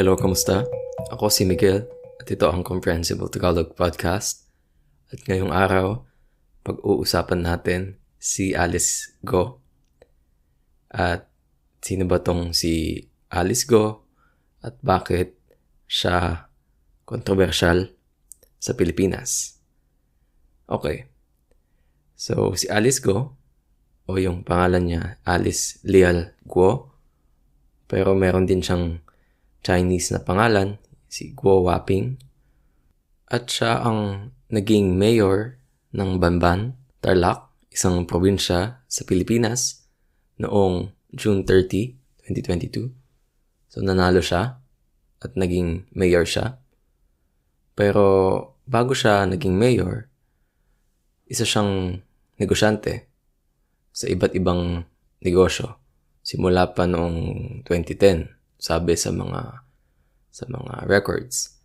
Hello, kamusta? Ako si Miguel at ito ang Comprehensible Tagalog Podcast. At ngayong araw, pag-uusapan natin si Alice Go. At sino ba tong si Alice Go at bakit siya kontrobersyal sa Pilipinas? Okay. So, si Alice Go, o yung pangalan niya, Alice Leal Guo, pero meron din siyang Chinese na pangalan, si Guo Waping. At siya ang naging mayor ng Banban, Tarlac, isang probinsya sa Pilipinas noong June 30, 2022. So nanalo siya at naging mayor siya. Pero bago siya naging mayor, isa siyang negosyante sa iba't ibang negosyo simula pa noong 2010 sabi sa mga sa mga records.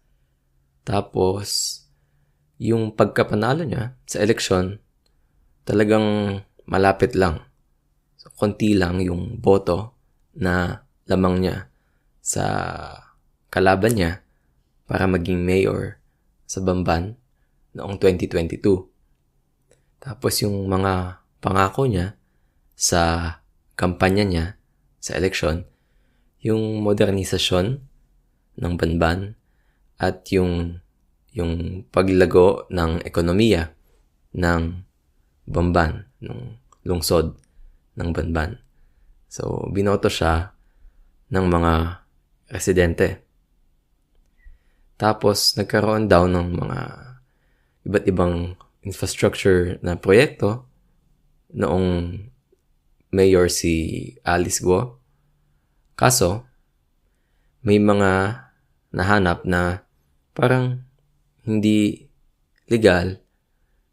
Tapos yung pagkapanalo niya sa eleksyon talagang malapit lang. So, konti lang yung boto na lamang niya sa kalaban niya para maging mayor sa Bamban noong 2022. Tapos yung mga pangako niya sa kampanya niya sa eleksyon, yung modernisasyon ng banban at yung yung paglago ng ekonomiya ng Bamban, ng lungsod ng Banban. So, binoto siya ng mga residente. Tapos, nagkaroon daw ng mga iba't ibang infrastructure na proyekto noong mayor si Alice Guo Kaso, may mga nahanap na parang hindi legal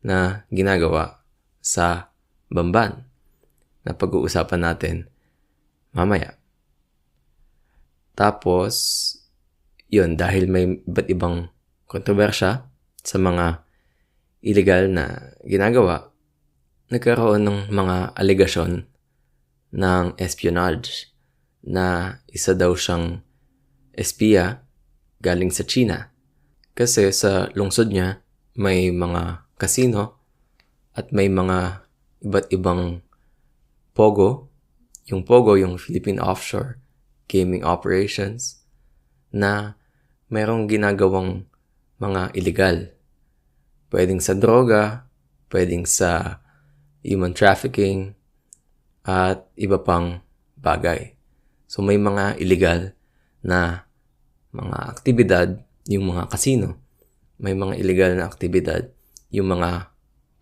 na ginagawa sa Bamban na pag-uusapan natin mamaya. Tapos, yun, dahil may iba't ibang kontrobersya sa mga illegal na ginagawa, nagkaroon ng mga alegasyon ng espionage na isa daw siyang espiya galing sa China. Kasi sa lungsod niya may mga casino at may mga iba't ibang POGO. Yung POGO, yung Philippine Offshore Gaming Operations na merong ginagawang mga illegal. Pwedeng sa droga, pwedeng sa human trafficking, at iba pang bagay. So may mga illegal na mga aktibidad yung mga casino. May mga illegal na aktibidad yung mga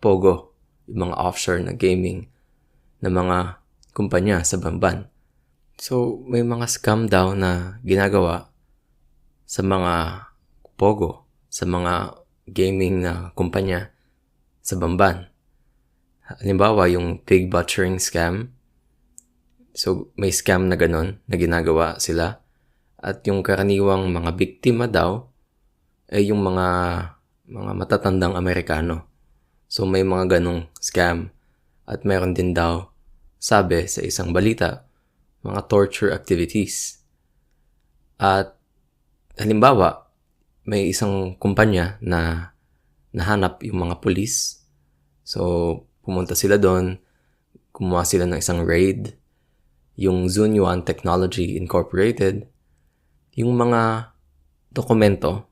pogo, yung mga offshore na gaming na mga kumpanya sa Bamban. So may mga scam daw na ginagawa sa mga pogo, sa mga gaming na kumpanya sa Bamban. Halimbawa, yung pig butchering scam, So, may scam na ganun na ginagawa sila. At yung karaniwang mga biktima daw ay yung mga mga matatandang Amerikano. So, may mga ganong scam. At meron din daw, sabi sa isang balita, mga torture activities. At halimbawa, may isang kumpanya na nahanap yung mga pulis. So, pumunta sila doon, kumuha sila ng isang raid, yung Zunyuan Technology Incorporated, yung mga dokumento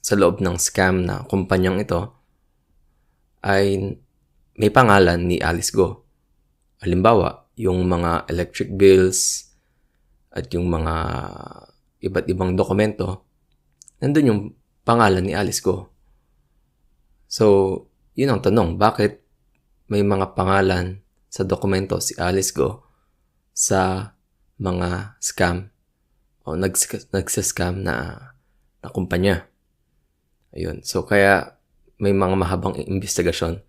sa loob ng scam na kumpanyang ito ay may pangalan ni Alice Go. Halimbawa, yung mga electric bills at yung mga iba't ibang dokumento, nandun yung pangalan ni Alice Go. So, yun ang tanong, bakit may mga pangalan sa dokumento si Alice Go sa mga scam o nags- nagsascam na, na kumpanya. Ayun. So, kaya may mga mahabang investigasyon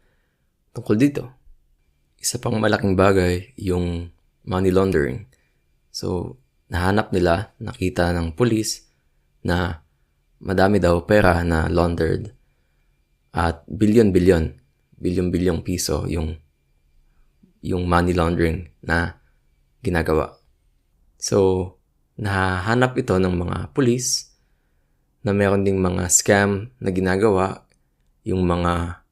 tungkol dito. Isa pang malaking bagay, yung money laundering. So, nahanap nila, nakita ng pulis na madami daw pera na laundered at billion-billion, billion-bilyong piso yung yung money laundering na ginagawa. So, nahahanap ito ng mga pulis na meron ding mga scam na ginagawa yung mga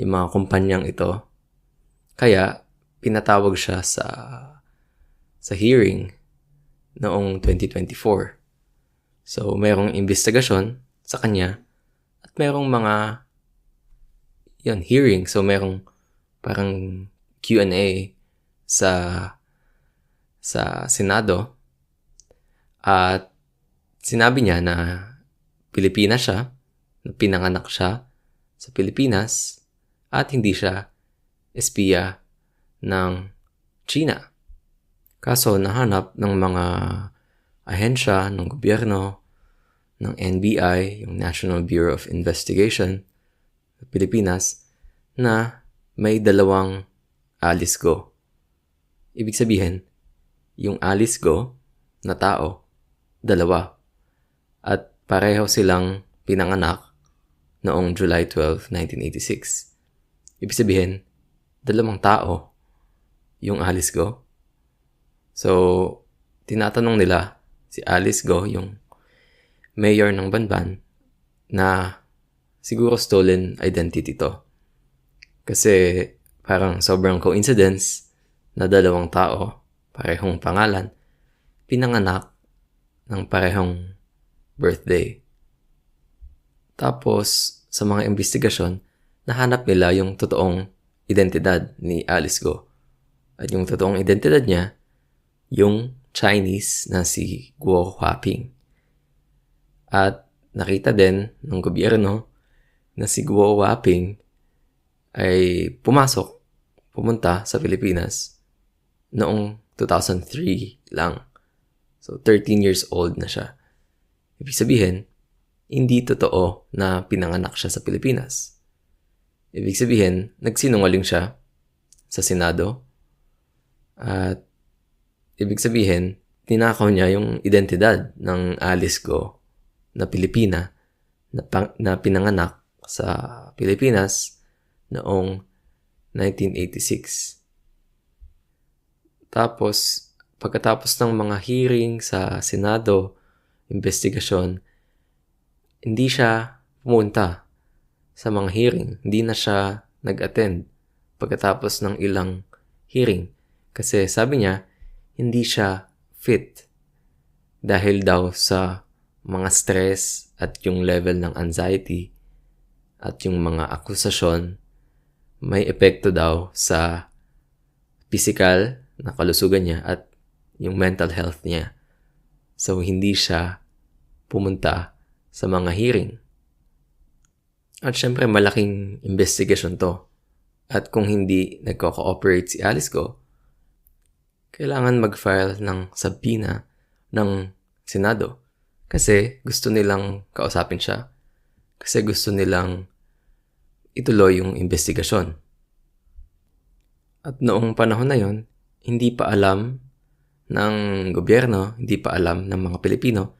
yung mga kumpanyang ito. Kaya pinatawag siya sa sa hearing noong 2024. So, merong investigasyon sa kanya at merong mga yun, hearing. So, merong parang Q&A sa sa Senado at sinabi niya na Pilipina siya, na pinanganak siya sa Pilipinas at hindi siya espiya ng China. Kaso nahanap ng mga ahensya ng gobyerno, ng NBI, yung National Bureau of Investigation, sa Pilipinas, na may dalawang Alice Go. Ibig sabihin, yung Alice Go na tao, dalawa. At pareho silang pinanganak noong July 12, 1986. Ibig sabihin, dalawang tao yung Alice Go. So, tinatanong nila si Alice Go, yung mayor ng Banban, na siguro stolen identity to. Kasi parang sobrang coincidence na dalawang tao, parehong pangalan, pinanganak ng parehong birthday. Tapos, sa mga investigasyon, nahanap nila yung totoong identidad ni Alice Go. At yung totoong identidad niya, yung Chinese na si Guo Huaping. At nakita din ng gobyerno na si Guo Huaping ay pumasok, pumunta sa Pilipinas noong 2003 lang. So, 13 years old na siya. Ibig sabihin, hindi totoo na pinanganak siya sa Pilipinas. Ibig sabihin, nagsinungaling siya sa Senado at ibig sabihin, tinakaw niya yung identidad ng Alice Go na Pilipina na, pang, na pinanganak sa Pilipinas noong 1986. Tapos, pagkatapos ng mga hearing sa Senado, investigasyon, hindi siya pumunta sa mga hearing. Hindi na siya nag-attend pagkatapos ng ilang hearing. Kasi sabi niya, hindi siya fit dahil daw sa mga stress at yung level ng anxiety at yung mga akusasyon may epekto daw sa physical na kalusugan niya at yung mental health niya. So, hindi siya pumunta sa mga hearing. At syempre, malaking investigation to. At kung hindi nagko-cooperate si Alice Go, kailangan mag-file ng subpoena ng Senado. Kasi gusto nilang kausapin siya. Kasi gusto nilang ituloy yung investigasyon. At noong panahon na yon, hindi pa alam ng gobyerno, hindi pa alam ng mga Pilipino,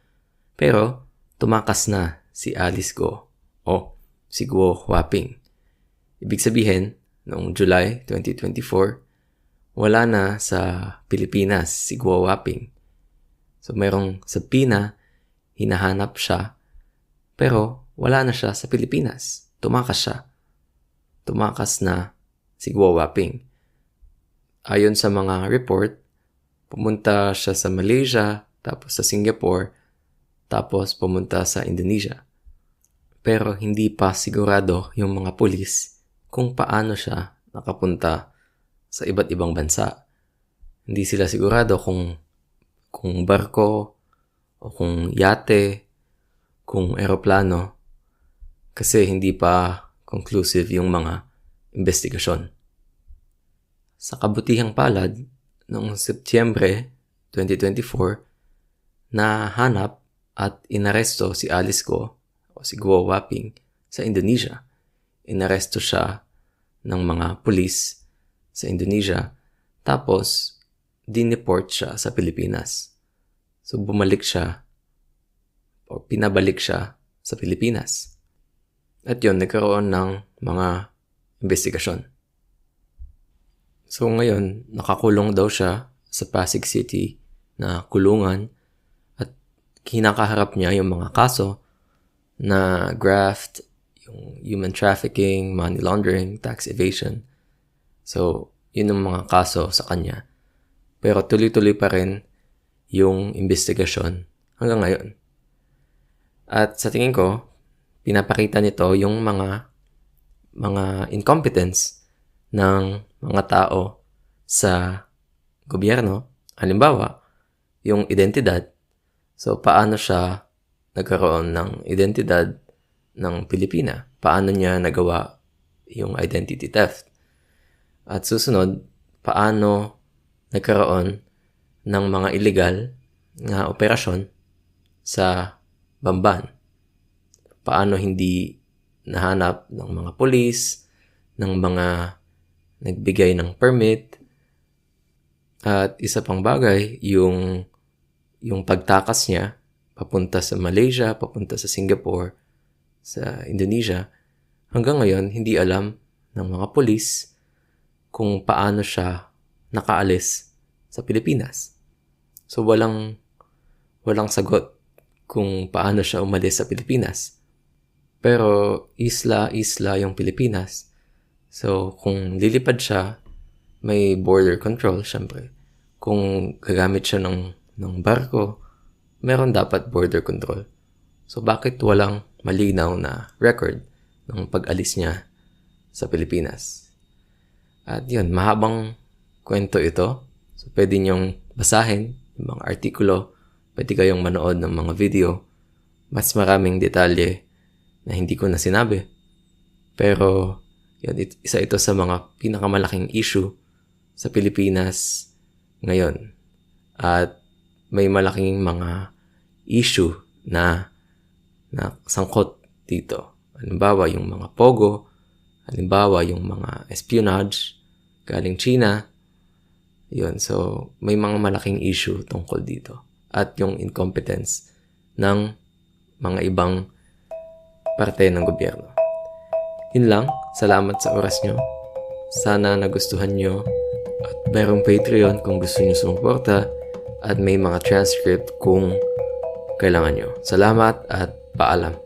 pero tumakas na si Alice Go o si Guo Huaping. Ibig sabihin, noong July 2024, wala na sa Pilipinas si Guo Waping. So merong sa Pina, hinahanap siya, pero wala na siya sa Pilipinas. Tumakas siya. Tumakas na si Guo Waping. Ayon sa mga report, pumunta siya sa Malaysia, tapos sa Singapore, tapos pumunta sa Indonesia. Pero hindi pa sigurado yung mga pulis kung paano siya nakapunta sa iba't ibang bansa. Hindi sila sigurado kung kung barko o kung yate, kung eroplano kasi hindi pa conclusive yung mga investigasyon. Sa kabutihang palad, noong Setyembre 2024, nahanap at inaresto si Alice Go o si Guo Waping sa Indonesia. Inaresto siya ng mga pulis sa Indonesia. Tapos, dineport siya sa Pilipinas. So, bumalik siya o pinabalik siya sa Pilipinas. At yun, nagkaroon ng mga investigasyon. So ngayon, nakakulong daw siya sa Pasig City na kulungan kinakaharap niya yung mga kaso na graft, yung human trafficking, money laundering, tax evasion. So, yun ang mga kaso sa kanya. Pero tuloy-tuloy pa rin yung investigasyon hanggang ngayon. At sa tingin ko, pinapakita nito yung mga mga incompetence ng mga tao sa gobyerno. Halimbawa, yung identidad. So, paano siya nagkaroon ng identidad ng Pilipina? Paano niya nagawa yung identity theft? At susunod, paano nagkaroon ng mga illegal na operasyon sa Bamban? Paano hindi nahanap ng mga polis, ng mga nagbigay ng permit, at isa pang bagay, yung, yung pagtakas niya papunta sa Malaysia, papunta sa Singapore, sa Indonesia, hanggang ngayon hindi alam ng mga polis kung paano siya nakaalis sa Pilipinas. So walang walang sagot kung paano siya umalis sa Pilipinas. Pero isla-isla yung Pilipinas. So kung lilipad siya, may border control syempre. Kung gagamit siya ng ng barko, meron dapat border control. So bakit walang malinaw na record ng pag-alis niya sa Pilipinas? At yun, mahabang kwento ito. So pwede niyong basahin yung mga artikulo, pwede kayong manood ng mga video. Mas maraming detalye na hindi ko na sinabi. Pero yun, it- isa ito sa mga pinakamalaking issue sa Pilipinas ngayon. At may malaking mga issue na na sangkot dito. Halimbawa, yung mga pogo, halimbawa, yung mga espionage galing China. Yun, so may mga malaking issue tungkol dito. At yung incompetence ng mga ibang parte ng gobyerno. Yun lang, salamat sa oras nyo. Sana nagustuhan nyo at merong Patreon kung gusto nyo sumuporta at may mga transcript kung kailangan nyo. Salamat at paalam.